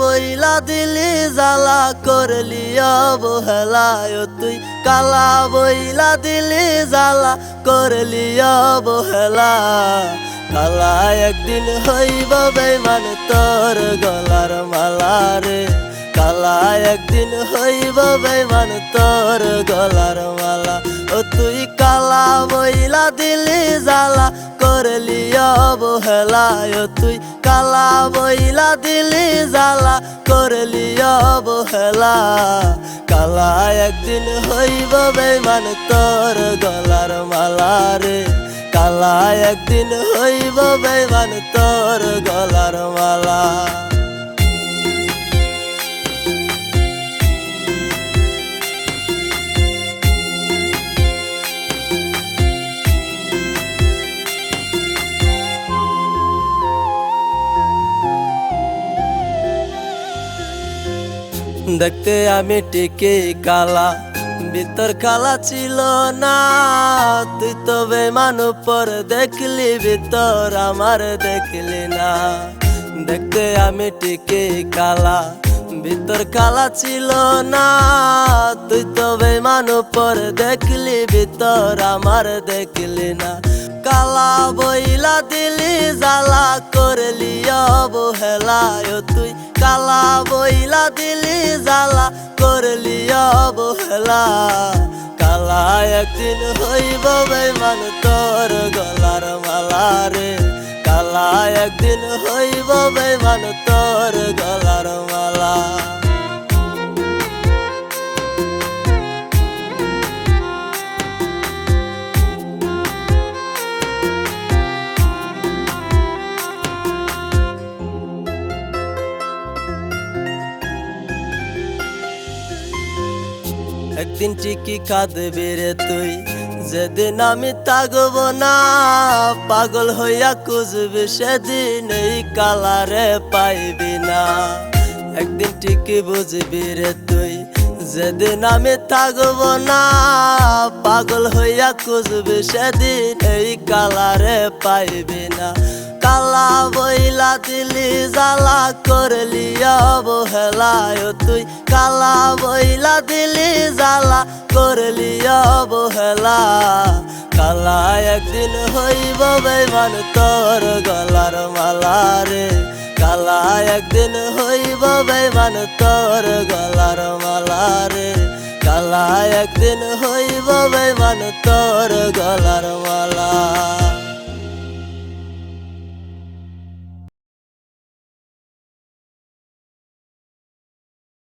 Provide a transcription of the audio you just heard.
বইলা দিলি, জ্বালা করলি, অবহেলায় তুই। কালা বইলা দিলি, জ্বালা করলি অবহেলা কালা একদিন হইব বেমান তোর গলার মালা রে কালা একদিন হইব বেমান তোর গলার মালা। ও তুই কালা বইলা দিলি, জ্বালা করলি অবহেলায় তুই কালা বইলা দিলি জ্বালা করলি অবহেলা। কালা একদিন হইব বেমান তোর গলার মালা রে। কালা একদিন হইব বেমান তোর গলার মালা। দেখতে আমি টিকে কালা, ভিতর কালা ছিল না। তুই তো বেমান উপর দেখলি, ভিতর আমার দেখলি না। দেখতে আমি টিকে কালা, ভিতর কালা ছিল না। তুই তো বেমান উপর দেখলি, ভিতর আমার দেখলি না। কালা বইলা দিলি, জ্বালা করলি, অবহেলায় তুই। কালা বইলা দিলি, জ্বালা করলি, অবহেলা। কালা একদিন হইব বেমান তোর গলার মালা রে কালা একদিন হইব বেমান তোর গলার একদিন ঠিকই কাঁদবি রে তুই। যেদিন আমি তাগব না, পাগল হইয়া খুঁজবি, সেদিন এই কালারে পাইবি না। একদিন ঠিকই বুঝবি রে তুই, যেদিন আমি থাকব না, পাগল হইয়া খুঁজবি, সেদিন এই কালারে পাইবি না। কালা বইলা দিলি, জ্বালা করলি অবহেলায় তুই। কালা বইলা দিলি জ্বালা, করলি অবহেলা। কালা একদিন হইব বেমান তোর গলার মালা রে। কালা একদিন হইব বেমান তোর গলার মালা রে। কালা একদিন হইব বেমান তোর গলার মালা।